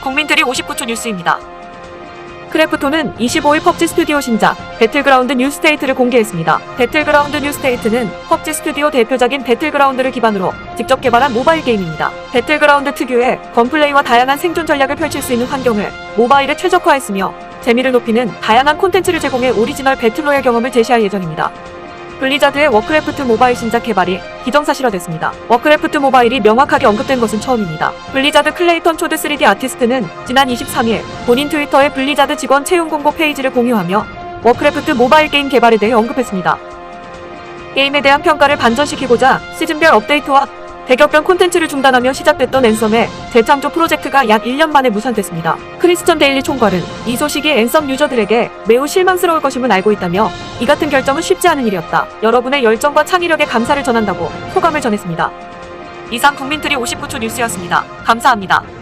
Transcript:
국민들이 59초 뉴스입니다. 크래프톤은 25일 펍지 스튜디오 신작 배틀그라운드 뉴스테이트를 공개했습니다. 배틀그라운드 뉴스테이트는 펍지 스튜디오 대표작인 배틀그라운드를 기반으로 직접 개발한 모바일 게임입니다. 배틀그라운드 특유의 건플레이와 다양한 생존 전략을 펼칠 수 있는 환경을 모바일에 최적화했으며 재미를 높이는 다양한 콘텐츠를 제공해 오리지널 배틀로얄 경험을 제시할 예정입니다. 블리자드의 워크래프트 모바일 신작 개발이 기정사실화됐습니다. 워크래프트 모바일이 명확하게 언급된 것은 처음입니다. 블리자드 클레이턴 초드 3D 아티스트는 지난 23일 본인 트위터에 블리자드 직원 채용 공고 페이지를 공유하며 워크래프트 모바일 게임 개발에 대해 언급했습니다. 게임에 대한 평가를 반전시키고자 시즌별 업데이트와 대격변 콘텐츠를 중단하며 시작됐던 앤썸의 재창조 프로젝트가 약 1년 만에 무산됐습니다. 크리스천 데일리 총괄은 이 소식이 앤썸 유저들에게 매우 실망스러울 것임을 알고 있다며 이 같은 결정은 쉽지 않은 일이었다. 여러분의 열정과 창의력에 감사를 전한다고 소감을 전했습니다. 이상 국민들이 59초 뉴스였습니다. 감사합니다.